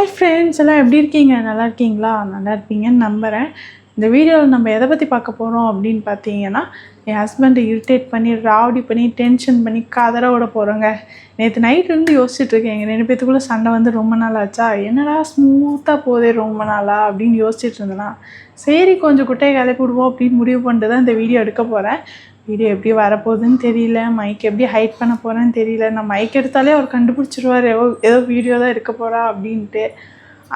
Hi friends எல்லாம் எப்படி இருக்கீங்க? நல்லா இருக்கீங்களா? நல்லா இருப்பீங்கன்னு நம்புகிறேன் இந்த வீடியோவில் நம்ம எதை பற்றி பார்க்க போகிறோம் அப்படின்னு பார்த்தீங்கன்னா என் ஹஸ்பண்டை இரிட்டேட் பண்ணி ராவடி பண்ணி டென்ஷன் பண்ணி கதற விட போகிறோங்க நேற்று நைட்லேருந்து யோசிச்சுட்ருக்கேன் எங்கள் ரெண்டு பேத்துக்குள்ளே சண்டை வந்து ரொம்ப நாள் ஆச்சா? என்னடா ஸ்மூத்தாக போதே ரொம்ப நாளா? அப்படின்னு யோசிச்சுட்டு இருந்தேனா சரி கொஞ்சம் குட்டையை கிளப்பி விடுவோம் அப்படின்னு முடிவு பண்ணிட்டு தான் இந்த வீடியோ எடுக்க போகிறேன் வீடியோ எப்படி வரப்போகுதுன்னு தெரியல மைக் எப்படி ஹைட் பண்ண போகிறேன்னு தெரியல. நான் மைக் எடுத்தாலே அவர் கண்டுபிடிச்சிருவார். ஏதோ ஏதோ வீடியோ தான் எடுக்க போகிறா அப்படின்ட்டு.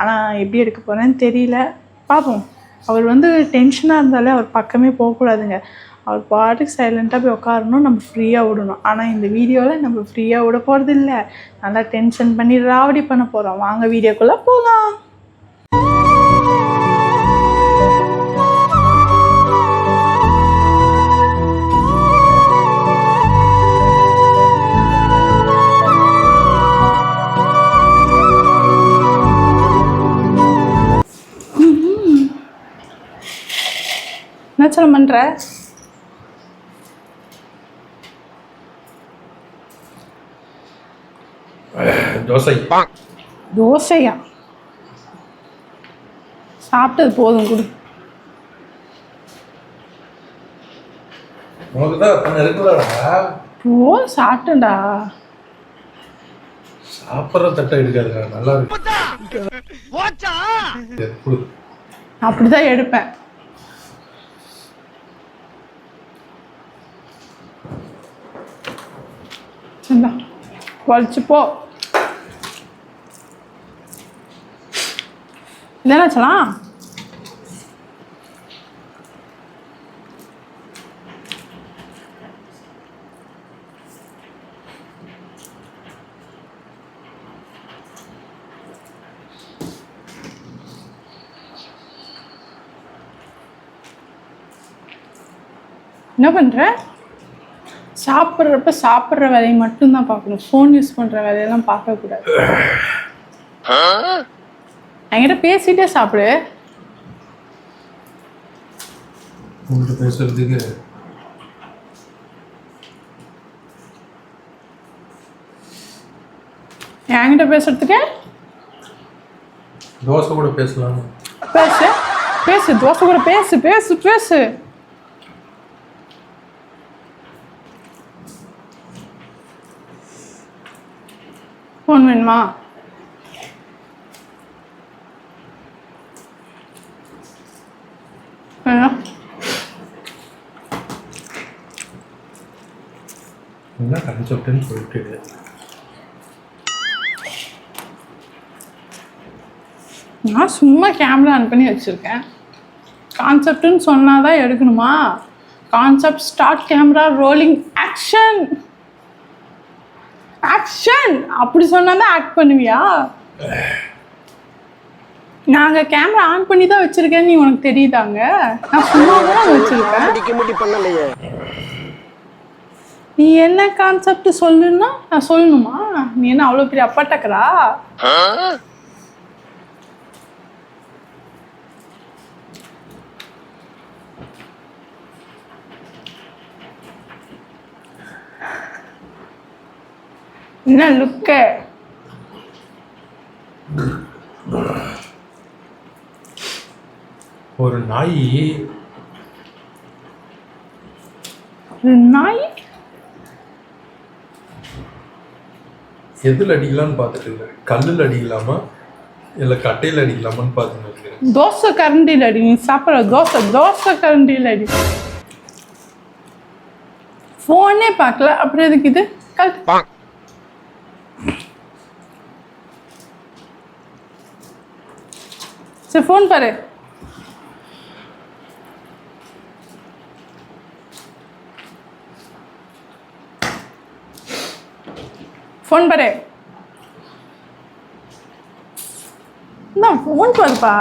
ஆனால் எப்படி எடுக்க போகிறேன்னு தெரியல. பார்ப்போம் அவர் வந்து டென்ஷனாக இருந்தாலே அவர் பக்கமே போகக்கூடாதுங்க. அவர் பாட்டுக்கு சைலண்ட்டாக போய் உட்காரணும் நம்ம ஃப்ரீயாக விடணும். ஆனால் இந்த வீடியோவில் நம்ம ஃப்ரீயாக விட போகிறது இல்லை நல்லா டென்ஷன் பண்ணி ராவடி பண்ண போகிறோம் வாங்க வீடியோக்குள்ளே போகலாம் சொல்ல பண்ணுற தோசை. தோசையா? சாப்பிட்டது போதும் கொடு. போ சாப்பிட்டேன்டா. சாப்பிட்ற தட்டை எடுக்காதுடா நல்லா இருக்கு. சரி, கொடு. அப்படி தான் எடுப்பேன். இந்தா வலிச்சு போ என்ன சொல்லலாம் என்ன பண்ணுற சாப்பிட்றப்ப சாப்பிட்ற வேலையை மட்டும்தான் பார்க்கணும். ஃபோன் யூஸ் பண்ணுற வேலையெல்லாம் பார்க்கக்கூடாது என்கிட்ட பேசிட்டே சாப்பிடு. உங்கள்கிட்ட பேசுறதுக்கு என்கிட்ட பேசுறதுக்கு? தோசை கூட பேசலாம்? பேசு. பேசு தோசை கூட பேசு பேசு பேசு. ஃபோன் வேணுமா? வேணும் என்ன கான்செப்ட்னு சொல்லிட்டு. நான் சும்மா கேமரா ஆன் பண்ணி வச்சுருக்கேன். கான்செப்ட்னு சொன்னால் தான் எடுக்கணுமா? Concept start camera rolling action action அப்படி சொன்னால் தான் ஆக்ட் பண்ணுவியா? நாங்கள் கேமரா ஆன் பண்ணி தான் வச்சுருக்கேன்னு நீ உனக்கு தெரியுதாங்க? நான் சும்மா தான் வச்சுருக்கேன். நீ என்ன கான்செப்ட் சொல்லுன்னா நான் சொல்லணுமா? நீ என்ன அவ்வளோ பெரிய அப்பாட்டக்கரா? என்ன லுக்கு? ஒரு நாய். நாய்? எதில் அடிக்கலாம்னு பார்த்துட்டு இருக்கேன் கல்லில் அடிக்கலாமா? இல்லை கட்டையில் அடிக்கலாமான்னு பார்த்துட்டு இருக்கேன் தோசை கரண்டியில் அடி. நீ சாப்பிட்ற தோசை தோசை கரண்டியில் அடி. ஃபோனே பார்க்கல. அப்புறம் எதுக்கு இது? கல் சரி ஃபோன் பாரு. ஃபோன் பாரு. நான் ஃபோன் பாருப்பா.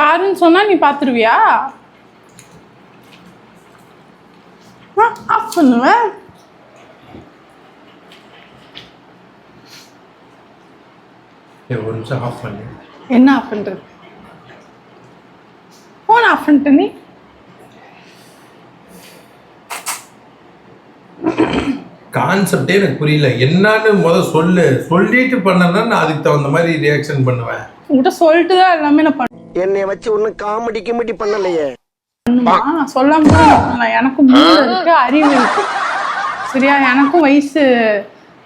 பாருன்னு சொன்னா நீ பார்த்துருவியா ஆஃப் பண்ணுவேன். ஏய், ஒரு நிமிஷம் ஆஃப் பண்ணு. என்ன ஆஃப் பண்ணுறது ஆஃப் பண்ணிட்ட நீ. கான்செப்டே எனக்கு புரியல. என்னன்னு முத சொல்லு. சொல்லிட்டு பண்ணனா நான் அதுக்கு தகுந்த மாதிரி ரியாக்ஷன் பண்ணுவேன். உங்கள்கிட்ட சொல்லிட்டு தான் எல்லாமே நான் என்னைய வச்சு ஒன்னும் காமெடி கிமெடி பண்ணலையே. பண்ணுமா நான் சொல்லாம கூட நான் பண்ணலாம் எனக்கு மூளை இருக்கு அறிவு இருக்கு. சரியா? எனக்கும் வயசு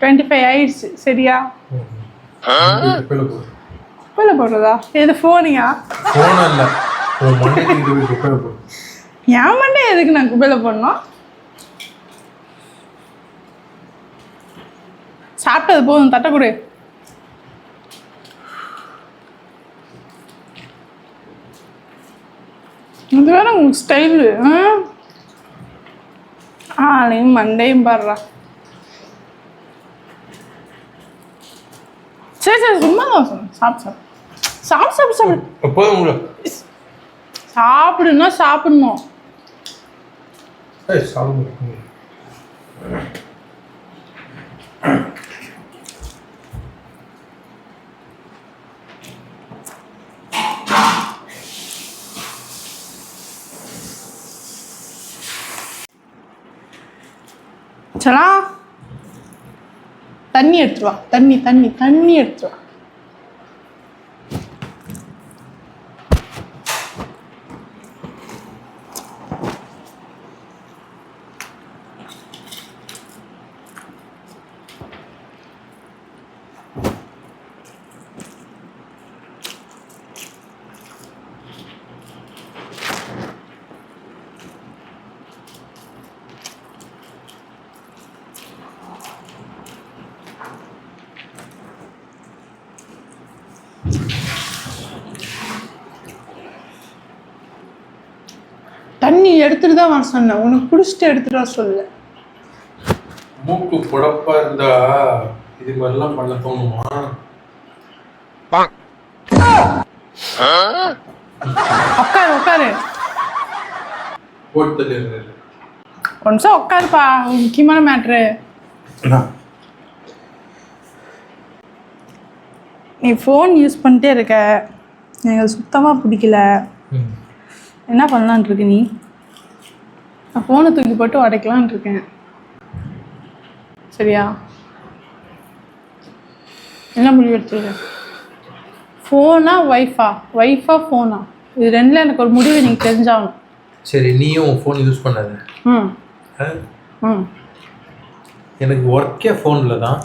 டுவெண்ட்டி ஃபைவ் ஆயிடுச்சு. சரியா? குப்பையில போடுறதா? எது ஃபோனியா என் மண்டே எதுக்கு நான் குப்பையில போடணும்? சாப்பிட்டது போதும் தட்டை கொடு. இது வேற உங்க ஸ்டைலு ஆளையும் மண்டையும் பாடுறா. சரி சரி சும்மா தான் சொன்னேன் சாப்பிட்டு சாப்பிட்டு சாப்பிட்டு சாப்பிடு எப்போதும் உங்களை சாப்பிடுன்னா சாப்பிடணும். ஏய், தண்ணி எடுத்துருவா தண்ணி தண்ணி தண்ணி எடுத்துருவா தண்ணி எடுத்துட்டு தான் வர சொன்னேன். உனக்கு பிடிச்சிட்டு எடுத்துட்டு வர சொல்லு மூக்கு புடப்பா இருந்தா இது மாதிரிலாம் பண்ண தோணுமா? உட்காரு உட்காரு போட்டு நிமிஷம் உட்காருப்பா முக்கியமான மேட்ரு நீ ஃபோன் யூஸ் பண்ணிட்டே இருக்க. எனக்கு சுத்தமாக பிடிக்கல. என்ன பண்ணலான் இருக்கு நீ? நான் ஃபோனை தூக்கி போட்டு உடைக்கலான் இருக்கேன். சரியா? என்ன முடிவு எடுத்துருக்க? ஃபோனா ஒய்ஃபா ஒய்ஃபா ஃபோனா இது ரெண்டில் எனக்கு ஒரு முடிவு எனக்கு தெரிஞ்சாகணும். சரி நீயும் உன் ஃபோன் யூஸ் பண்ணாத. ம்? ம். எனக்கு ஒர்க்கே ஃபோனில் தான்.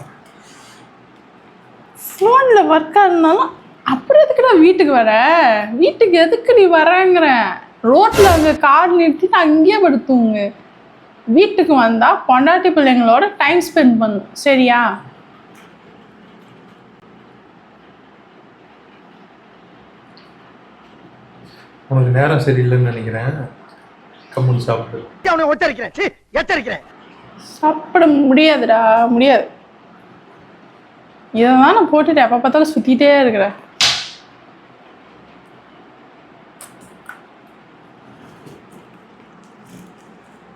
ஃபோனில் ஒர்க்காக இருந்தாலும் அப்புறம் எதுக்குடா வீட்டுக்கு வர? வீட்டுக்கு எதுக்கு நீ வரேங்கிற? ரோட்டில் அங்கே கார் நிறுத்திட்டு அங்கேயே படுத்துங்க வீட்டுக்கு வந்தால் பொண்டாட்டி பிள்ளைங்களோட டைம் ஸ்பெண்ட் பண்ணும். சரியா? உனக்கு நேரம் சரியில்லைன்னு நினைக்கிறேன். கம்முன்னு சாப்பிட்டு அவனை ஒத்தரிக்கிறேன். சீ, எச்சரிக்கிறேன் சாப்பிட முடியாதுடா முடியாது. இதை தான் நான் போட்டுட்டு எப்போ பார்த்தாலும் சுற்றிட்டே இருக்கிறேன்.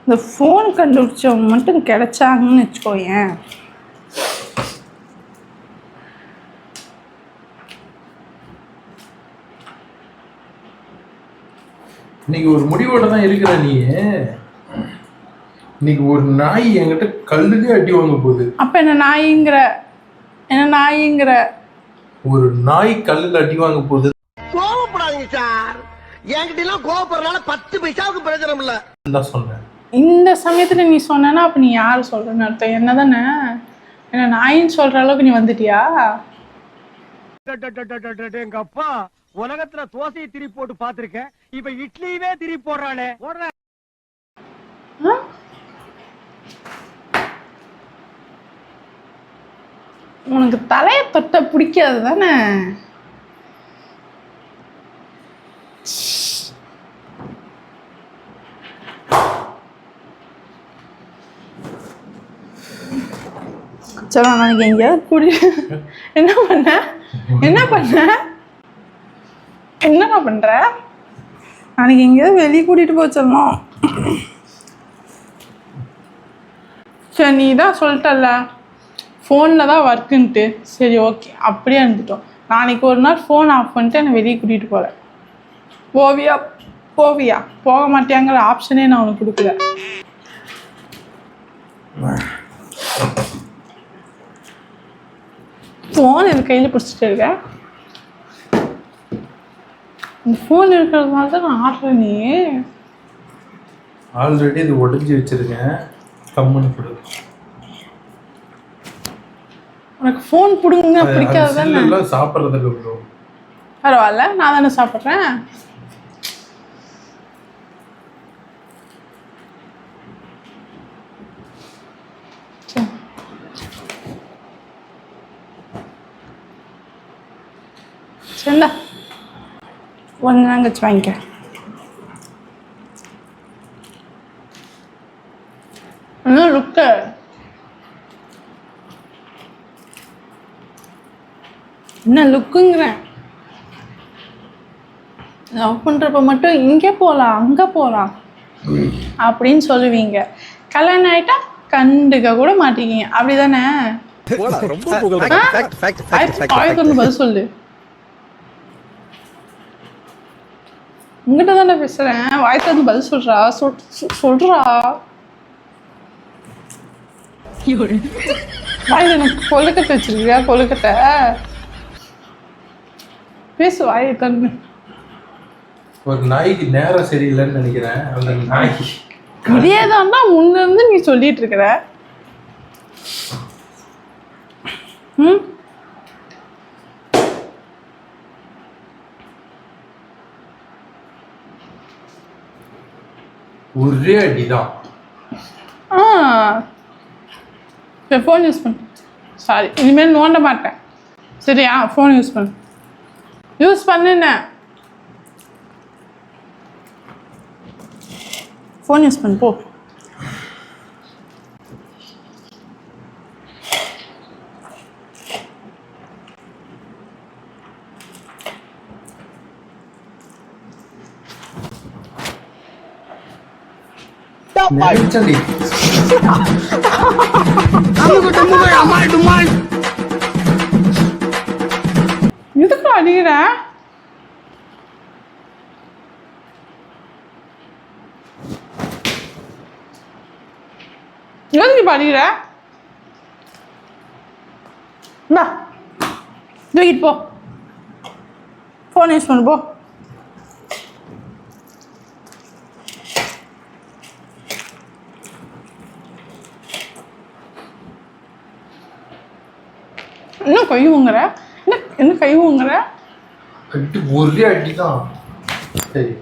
இந்த ஃபோன் கண்டுபிடிச்சவங்க மட்டும் கிடைச்சாங்கன்னு வச்சுக்கோயேன். இன்னைக்கு ஒரு முடிவோட தான் இருக்கிற நீ இன்னைக்கு ஒரு நாய் என்கிட்ட கல்லுலயே அடி வாங்க போகுது. அப்போ என்ன நாய்ங்கிற என்ன நாய்ங்கிற? ஒரு நாய் கல்லுல அடி வாங்க போகுது. கோவப்படாதீங்க சார். என்கிட்ட எல்லாம் கோவப்படுறதுனால பத்து பைசாவுக்கு பிரயோஜனம் இல்ல. தான் சொன்னேன் இந்த சமயத்தில் நீ சொன்னேன்னா அப்போ நீ யார் சொல்கிறேன்னு அர்த்தம்? என்ன தானே என்ன நாயின்னு சொல்கிற அளவுக்கு நீ வந்துட்டியா? எங்க அப்பா உலகத்துல தோசையை திரி போட்டு பாத்திருக்கேன் இப்ப இட்லியவே திரி போடுறாளே போடுற ஆ? உனக்கு தலையை தொட்ட பிடிக்காது தானே சரி நாளைக்கு எங்கேயாவது கூடி என்ன பண்ண? என்ன பண்ண? என்னடா பண்ற? நாளைக்கு எங்கேயாவது வெளியே கூட்டிட்டு போச்சிடணும் சரி நீ தான் சொல்லிட்டல ஃபோனில் தான் ஒர்க்குன்ட்டு சரி ஓகே அப்படியே இருந்துட்டோம். நாளைக்கு ஒரு நாள் ஃபோன் ஆஃப் பண்ணிட்டு என்னை வெளியே கூட்டிகிட்டு போகிறேன் ஓவியா போவியா? போக மாட்டியாங்கிற ஆப்ஷனே நான் உனக்கு கொடுக்கல. ஃபோன் இது கையில் பிடிச்சிட்டு இருக்கேன் ஃபோன் இருக்கிறதுனால தான் நான் ஆடுறேன் நீ ஆல்ரெடி இது உடஞ்சி வச்சிருக்கேன். கம்முன்னு கொடு. உனக்கு ஃபோன் பிடுங்க பிடிக்காது தானே சாப்பிட்றதுக்கு ப்ரோ பரவாயில்ல நான் தானே சாப்பிட்றேன். சரிடா கொஞ்ச நேரம் கழிச்சு வாங்கிக்க என்ன லுக்கு என்ன லுக்குங்கிறேன் லவ் பண்ணுறப்ப மட்டும் இங்கே போகலாம் அங்கே போகலாம் அப்படின்னு சொல்லுவீங்க. கல்யாணம் ஆயிட்டா கண்டுக்க கூட மாட்டீங்க. அப்படிதானே? பதில் சொல்லு. உங்ககிட்ட தானே பேசுறேன்? வாய்க்கு வந்து பதில் சொல்றா. சொல் சொ- சொல்றா. வாயில் எனக்கு கொழுக்கட்டை வச்சிருக்கியா? கொழுக்கட்டை? பேசு வாயை தந்து ஒரு நாய்க்கு நேரம் சரியில்லைன்னு நினைக்கிறேன். அந்த நாய்க்கு இதே முன்ன இருந்து நீ சொல்லிட்டு இருக்கிற. ம்? ஒரே அடிதான். ஆ. சரி ஃபோன் யூஸ் பண்ணு. சாரி இனிமேல் நோண்ட மாட்டேன். சரியா ஃபோன் யூஸ் பண்ணு. யூஸ் பண்ணுனேன் ஃபோன் யூஸ் பண்ணு போ. எதுக்கு அடிக்கிற? எதுக்கு அடிக்கிற? தூக்கிட்டு போ. ஃபோன் யூஸ் பண்ணு போ என்ன கை ஊங்குற என்ன என்ன கை ஊங்குற அடி ஒரே அடிதான். சரி.